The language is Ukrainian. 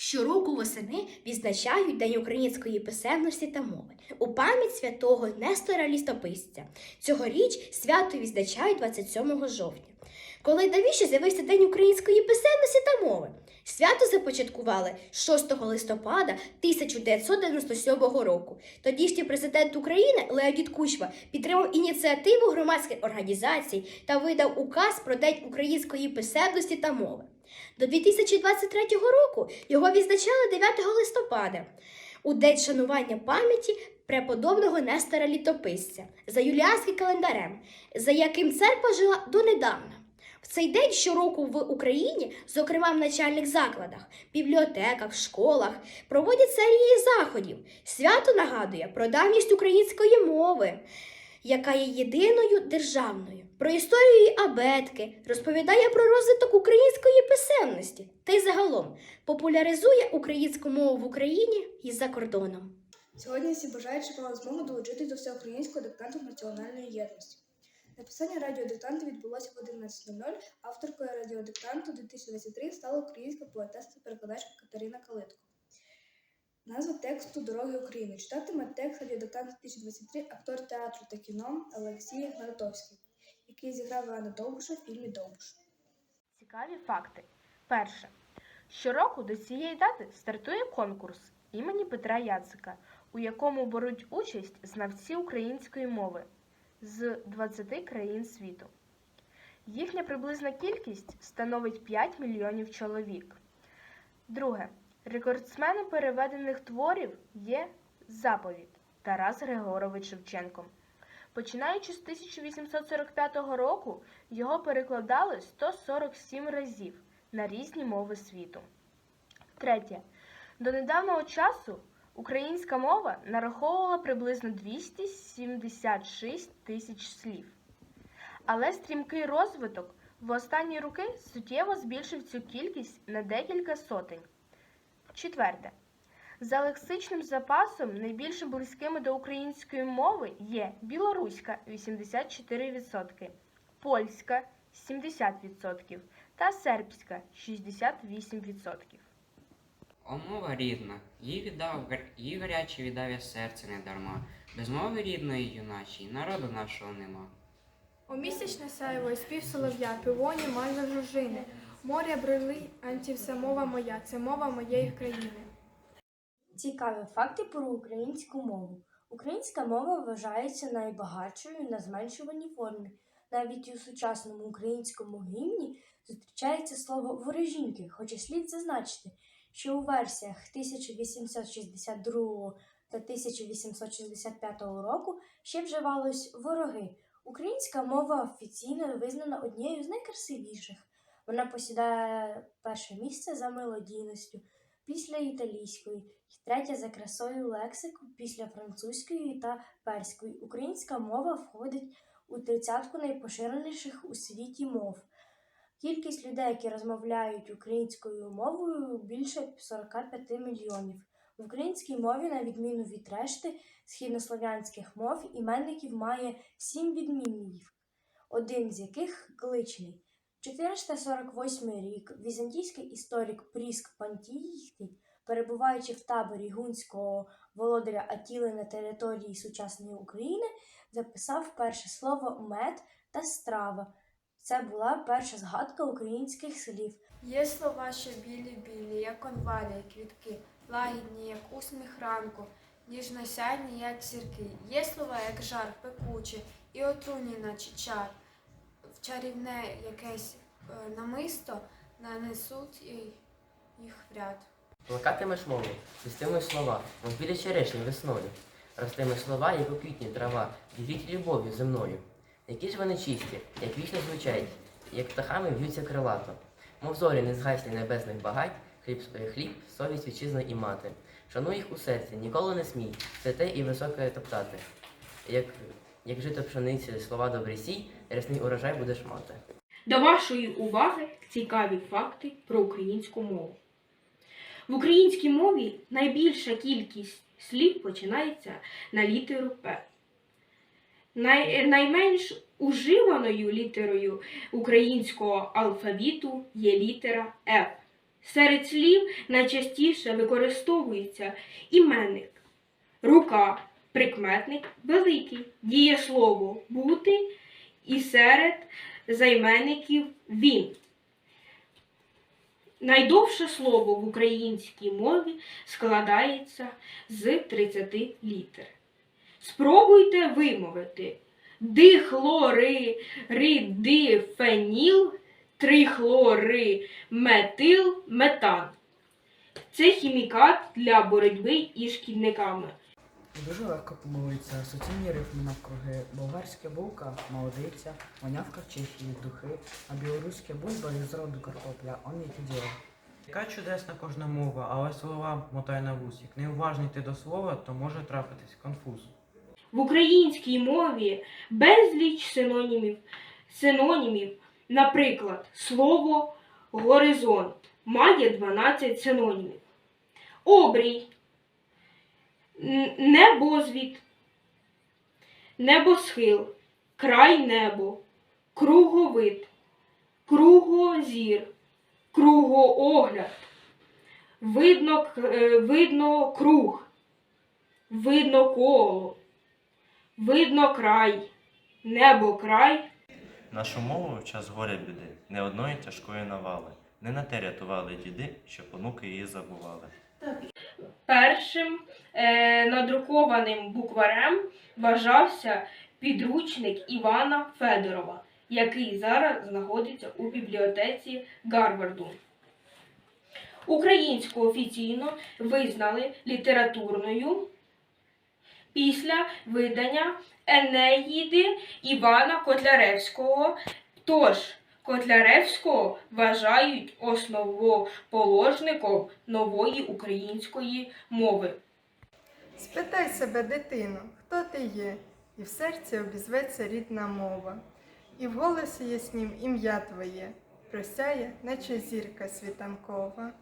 Щороку восени відзначають День української писемності та мови у пам'ять святого Нестора Лістописця. Цьогоріч свято відзначають 27 жовтня. Коли давіше з'явився День української писемності та мови. Свято започаткували 6 листопада 1997 року. Тодішній президент України Леонід Кучма підтримав ініціативу громадських організацій та видав указ про День української писемності та мови. До 2023 року його відзначали 9 листопада у день шанування пам'яті преподобного Нестора Літописця за юліанським календарем, за яким церква жила донедавна. В цей день щороку в Україні, зокрема в начальних закладах, бібліотеках, школах, проводять серії заходів. Свято нагадує про давність української мови, яка є єдиною державною, про історію абетки, розповідає про розвиток української писемності та й загалом популяризує українську мову в Україні і за кордоном. Сьогодні всі бажаючі мали змогу долучитись до всеукраїнського диктанту національної єдності. Написання радіодиктанту відбулося в 11.00. Авторкою радіодиктанту 2023 стала українська поетеса перекладачка Катерина Калитко. Назва тексту Дороги України читатиме текст радіодиктанту 2023 актор театру та кіно Олексій Гнатовський, який зіграв Івана Довбуша в фільмі Довбуш. Цікаві факти. Перше. Щороку до цієї дати стартує конкурс імені Петра Яцика, у якому беруть участь знавці української мови з 20 країн світу. Їхня приблизна кількість становить 5 мільйонів чоловік. Друге. Рекордсменом переведених творів є заповідь Тарас Григорович Шевченко. Починаючи з 1845 року, його перекладали 147 разів на різні мови світу. Третє. До недавнього часу українська мова нараховувала приблизно 276 тисяч слів. Але стрімкий розвиток в останні роки суттєво збільшив цю кількість на декілька сотень. Четверте. За лексичним запасом найбільш близькими до української мови є білоруська 84%, польська 70% та сербська 68%. О, мова рідна, їй віддав їй гаряче віддав я серце не дарма. Без мови рідної юначій народу нашого нема. О місячне сяйво і спів солов'я, пивоні майже жужжини. Моря брили, антів це мова моя, це мова моєї країни. Цікаві факти про українську мову. Українська мова вважається найбагатшою на зменшуваній формі. Навіть у сучасному українському гімні зустрічається слово ворожінки, хоча слід зазначити, що у версіях 1862 та 1865 року ще вживалось вороги. Українська мова офіційно визнана однією з найкрасивіших. Вона посідає перше місце за мелодійністю після італійської, і третя за красою лексику після французької та перської. Українська мова входить у тридцятку найпоширеніших у світі мов. Кількість людей, які розмовляють українською мовою, більше 45 мільйонів. В українській мові, на відміну від решти східнослов'янських мов, іменників має сім відмінників, один з яких кличний. 448 рік візантійський історик Пріск Пантійський, перебуваючи в таборі гунського володаря Атіли на території сучасної України, записав перше слово мед та страва. Це була перша згадка українських слів. Є слова, що білі-білі, як конвалі, квітки, лагідні, як усміх ранку, ніжно сяйні, як зірки. Є слова, як жар, пекучі, і отруйні, наче чар. Чарівне якесь е, намисто нанесуть їх в ряд. Плакатимеш мову, свистимеш слова, мов біля черешні весною. Ростимеш слова, як у квітні трава, дивіть любов'ю земною. Які ж вони чисті, як вічно звучать, як птахами в'ються крилато. Мов зорі не згаслі небесних багать, хліб, хліб, совість вітчизна і мати. Шануй їх у серці, ніколи не смій, святе і високе топтати. Як, як жито пшениці, слова добрі сій, рясний урожай будеш мати. До вашої уваги цікаві факти про українську мову. В українській мові найбільша кількість слів починається на літеру П. Най, найменш уживаною літерою українського алфавіту є літера Ф. Серед слів найчастіше використовується іменник, рука, прикметник великий, дієслово бути і серед займенників він. Найдовше слово в українській мові складається з 30 літер. Спробуйте вимовити дихлоридифеніл, трихлориметил, метан. Це хімікат для боротьби із шкідниками. Дуже легко помилитися. Суцільні рифми навкруги. Болгарська булка, молодиця, вонявка в Чехії, духи, а білоруське бульба із роду картопля, он які діла. Яка чудесна кожна мова, але слова мотай на вусік. Неуважний ти до слова, то може трапитись конфуз. В українській мові безліч синонімів. Синонімів, наприклад, слово горизонт має 12 синонімів. Обрій, небозвід, небосхил, край небо, круговид, кругозір, кругоогляд, видно, е, видно круг, видно коло. Видно край, небо край, Нашу мову в час горя біди, не одної тяжкої навали. Не на те рятували діди, що онуки її забували. Першим е, надрукованим букварем вважався підручник Івана Федорова, який зараз знаходиться у бібліотеці Гарварду. Українську офіційно визнали літературною після видання Енеїди Івана Котляревського. Тож Котляревського вважають основоположником нової української мови. Спитай себе, дитино, хто ти є, і в серці обізветься рідна мова, і в голосі яснім ім'я твоє, просяє, наче зірка світанкова.